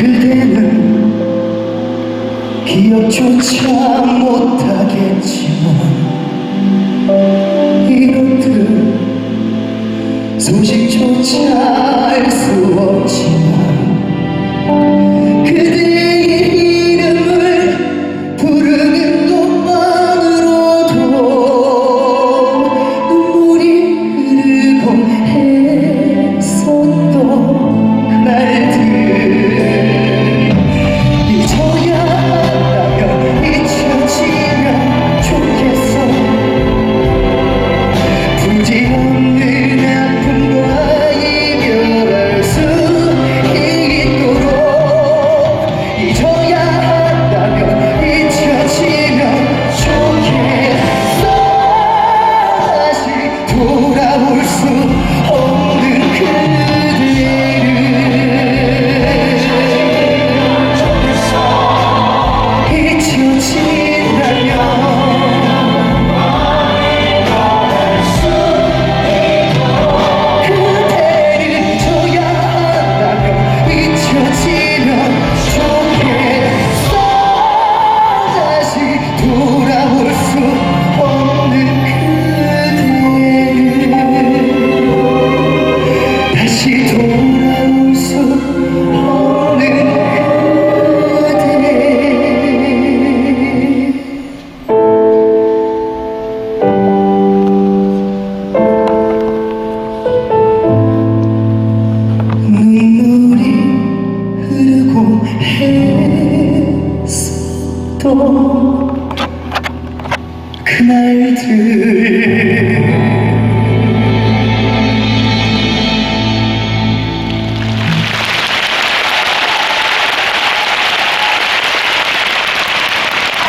그대는 기억조차 못하겠지만 이것들 소식조차 night